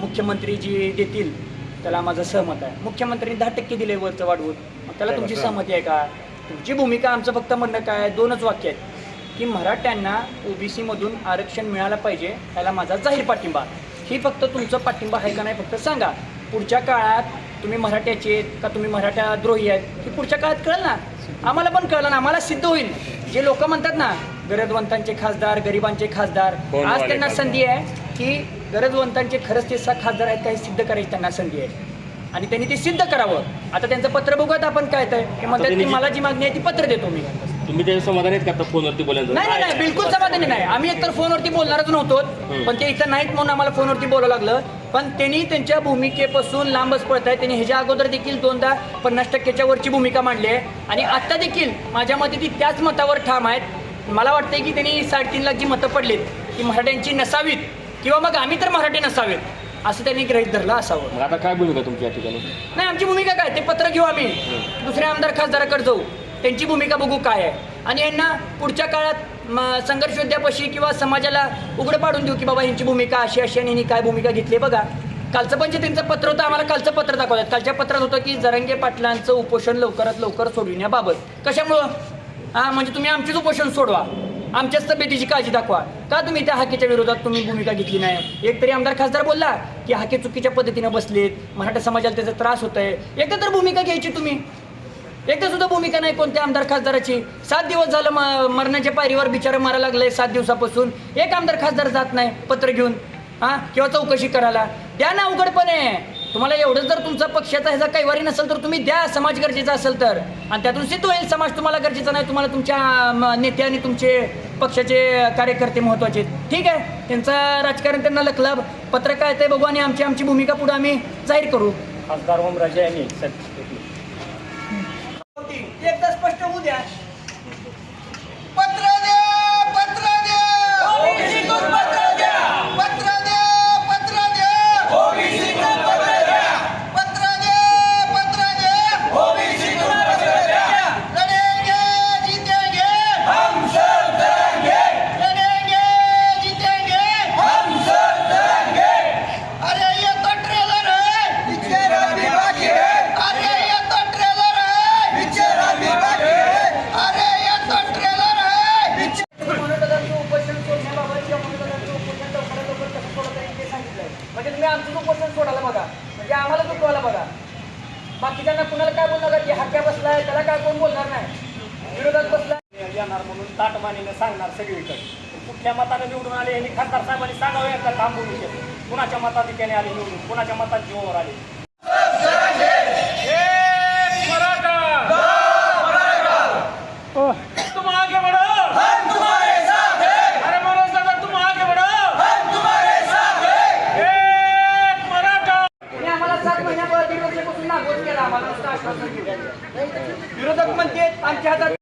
मुख्यमंत्री जी देतील त्याला माझं सहमत आहे. मुख्यमंत्र्यांनी दहा टक्के दिले वरचं वाढवून मग त्याला तुमची सहमती. आहे का? तुमची भूमिका आमचं फक्त म्हणणं काय? दोनच वाक्य आहेत. की मराठ्यांना ओबीसी मधून आरक्षण मिळालं पाहिजे त्याला माझा जाहीर पाठिंबा. ही फक्त तुमचं पाठिंबा आहे का नाही फक्त सांगा. पुढच्या काळात तुम्ही मराठ्याचे आहेत का तुम्ही मराठा द्रोही आहेत? ही पुढच्या काळात कळलं ना. आम्हाला पण कळलं ना. आम्हाला सिद्ध होईल. जे लोक म्हणतात ना गरजवंतांचे खासदार गरिबांचे खासदार आज त्यांना? संधी आहे की गरजवंतांचे खरंच ते सा खासदार आहेत काही सिद्ध करायची त्यांना संधी आहे. आणि त्यांनी ते सिद्ध करावं. आता त्यांचं पत्र बघूयात आपण काय तर. ते म्हणतात की मला जी मागणी आहे ती पत्र देतो मी. तुम्ही त्याच्या समाधान आहेत का आता फोनवरती बोलायचं? नाही नाही नाही बिलकुल समाधानी नाही. आम्ही एकतर फोनवरती बोलणारच नव्हतो. पण ते इथं नाहीत म्हणून आम्हाला फोनवरती बोलावं लागलं. पण त्यांनी त्यांच्या भूमिकेपासून लांबच पडत आहे त्यांनी ह्याच्या अगोदर देखील दोनदा पन्नास टक्क्याच्या वरची भूमिका मांडली आहे. आणि आत्ता देखील माझ्या मते ती त्याच मतावर ठाम आहेत. मला वाटतंय की त्यांनी साडेतीन लाख जी मतं पडलीत ती मराठ्यांची नसावीत. किंवा मग आम्ही तर मराठी नसावेत. असं त्यांनी गृहीत धरलं असावं. मग आता काय भूमिका तुमची या ठिकाणी? नाही आमची भूमिका काय? ते पत्र घेऊ आम्ही. दुसऱ्या आमदार खासदाराकडे जाऊ. त्यांची भूमिका बघू काय आहे. आणि यांना पुढच्या काळात संघर्ष योद्ध्यापाशी किंवा समाजाला उघडं पाडून देऊ की बाबा यांची भूमिका अशी अशी आणि यांनी काय भूमिका घेतली बघा. कालचं पण जे त्यांचं पत्र होतं. आम्हाला कालचं पत्र दाखवतात. कालच्या पत्रात होतं की जरंगे पाटलांचं उपोषण लवकरात लवकर सोडविण्याबाबत. कशामुळं? हां म्हणजे तुम्ही आमचीच उपोषण सोडवा. आमच्याच तब्येतीची काळजी दाखवा. का तुम्ही त्या हाकेच्या विरोधात तुम्ही भूमिका घेतली नाही? एक तरी आमदार खासदार बोलला की हाके चुकीच्या पद्धतीनं बसलेत मराठा समाजाला त्याचा त्रास होत आहे एकदा तर भूमिका घ्यायची तुम्ही. एकदा सुद्धा भूमिका नाही कोणत्या आमदार खासदाराची. सात दिवस झालं म मरणाच्या पायरीवर बिचारं मारा लागलाय सात दिवसापासून. एक आमदार खासदार जात नाही पत्र घेऊन. हां? किंवा चौकशी करायला. द्या ना उघडपणे. तुम्हाला एवढंच जर तुमचा पक्षाचा ह्याचा कैवारी नसेल तर तुम्ही द्या समाज गरजेचा असेल तर. आणि त्यातून सिद्ध होईल समाज तुम्हाला गरजेचा नाही तुम्हाला तुमच्या नेते आणि तुमचे पक्षाचे कार्यकर्ते महत्त्वाचे आहेत. ठीक आहे? त्यांचं राजकारण त्यांना लकलाभ पत्र काय ते बघू आणि आमची आमची भूमिका पुढे आम्ही जाहीर करू. खासदार ओमराजे यांनी एकदा स्पष्ट होऊ द्या. म्हणजे तुम्ही आमचं उपोषण सोडायला बघा. म्हणजे आम्हाला दुखवायला बघा. बाकीच्यांना कुणाला काय बोलणार की हक्क्या बसलाय त्याला काय कोण बोलणार नाही. विरोधात बसलाय. येणार म्हणून ताटमानीनं सांगणार सगळीकडे. कुठल्या मतानं निवडून आले यांनी खासदार साहेबांनी सांगावे एकदा थांबून विषय कुणाच्या मताधिक्याने आले निवडून? कुणाच्या मतात जीवावर आले? आम्हाला विरोधक म्हणते आमच्या हातात